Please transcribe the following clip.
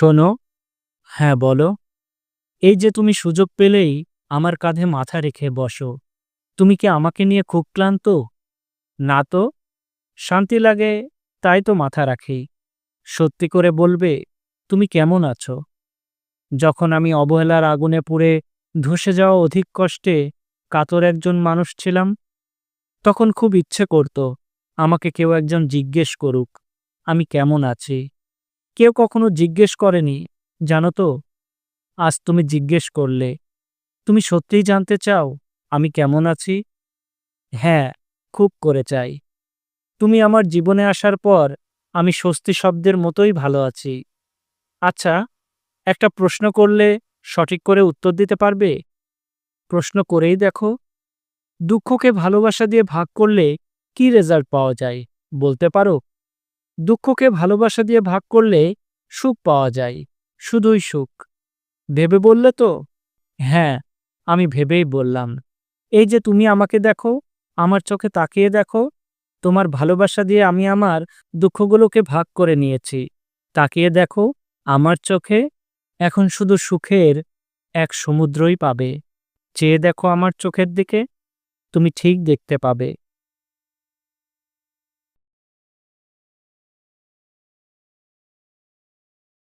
শোনো। হ্যাঁ বলো। এই যে তুমি সুযোগ পেলেই আমার কাঁধে মাথা রেখে বসো। তুমি কি আমাকে নিয়ে খুব ক্লান্ত? না তো। শান্তি লাগে, তাই তো মাথা রাখি। সত্যি করে বলবে, তুমি কেমন আছো? যখন আমি অবহেলার আগুনে পুড়ে ধসে যাওয়া অধিক কষ্টে কাতর একজন মানুষ ছিলাম, তখন খুব ইচ্ছে করত আমাকে কেউ একজন জিজ্ঞেস করুক, আমি কেমন আছি? কেউ কখনো জিজ্ঞেস করেনি, জানো তো, আজ তুমি জিজ্ঞেস করলে, তুমি সত্যিই জানতে চাও আমি কেমন আছি? হ্যাঁ খুব করে চাই। তুমি আমার জীবনে আসার পর আমি স্বস্তি শব্দের মতোই ভালো আছি। আচ্ছা একটা প্রশ্ন করলে সঠিক করে উত্তর দিতে পারবে? প্রশ্ন করেই দেখো। দুঃখকে ভালোবাসা দিয়ে ভাগ করলে কি রেজাল্ট পাওয়া যায়, বলতে পারো? দুঃখকে ভালোবাসা দিয়ে ভাগ করলে সুখ পাওয়া যায়, শুধুই সুখ। ভেবে বললে তো? হ্যাঁ আমি ভেবেই বললাম। এই যে তুমি আমাকে দেখো, আমার চোখে তাকিয়ে দেখো, তোমার ভালোবাসা দিয়ে আমি আমার দুঃখগুলোকে ভাগ করে নিয়েছি। তাকিয়ে দেখো, আমার চোখে এখন শুধু সুখের এক সমুদ্রই পাবে। চেয়ে দেখো আমার চোখের দিকে, তুমি ঠিক দেখতে পাবে।